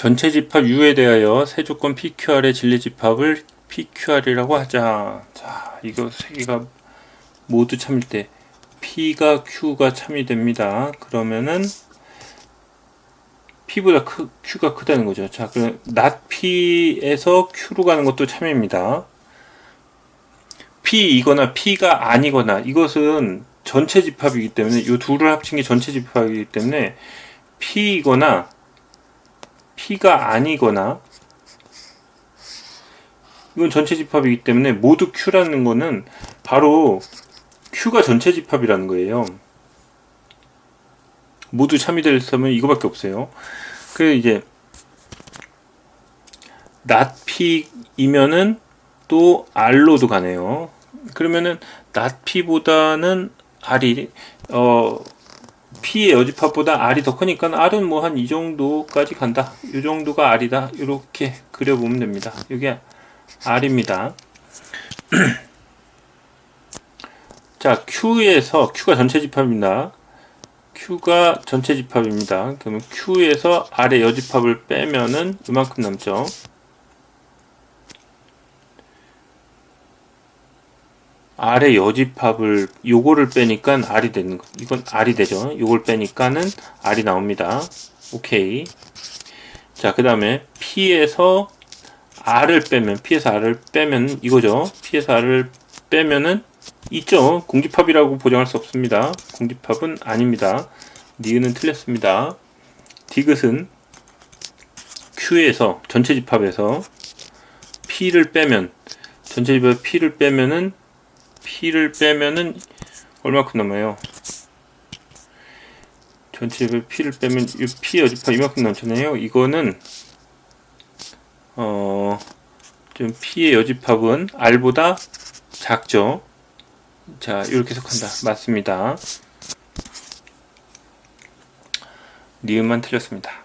전체 집합 U에 대하여 세 조건 PQR의 진리 집합을 PQR이라고 하자. 자, 이거 세 개가 모두 참일 때 P가 Q가 참이 됩니다. 그러면은 P보다 크, Q가 크다는 거죠. 자, 그럼 not P에서 Q로 가는 것도 참입니다. P이거나 P가 아니거나 이것은 전체 집합이기 때문에 이 둘을 합친 게 전체 집합이기 때문에 P이거나 P가 아니거나 이건 전체 집합이기 때문에 모두 Q라는 거는 바로 Q가 전체 집합이라는 거예요. 모두 참여될 사람은 이거밖에 없어요. 그 이제 P이면은 또 R로도 가네요. 그러면은 P보다는 R이 어 P의 여집합보다 R이 더 크니까 R은 뭐 한 이 정도까지 간다. 이 정도가 R이다. 이렇게 그려보면 됩니다. 이게 R입니다. 자, Q에서 Q가 전체 집합입니다. Q가 전체 집합입니다. 그러면 Q에서 R의 여집합을 빼면은 이만큼 남죠. R의 여집합을 요거를 빼니까 R이 되는 거. 이건 R이 되죠. 요걸 빼니까는 R이 나옵니다. 오케이. 자, 그다음에 P에서 R을 빼면 P에서 R을 빼면 이거죠. P에서 R을 빼면은 있죠. 공집합이라고 보장할 수 없습니다. 공집합은 아닙니다. 니은은 틀렸습니다. 디귿은 Q에서 전체 집합에서 P를 빼면 전체 집합 P를 빼면은 P를 빼면은 얼마큼 남아요? 전체 집합 P를 빼면 이 P 여집합 이만큼 남잖아요. 이거는 어, 좀 P의 여집합은 R보다 작죠. 자, 이렇게 해석한다. 맞습니다. 니은만 틀렸습니다.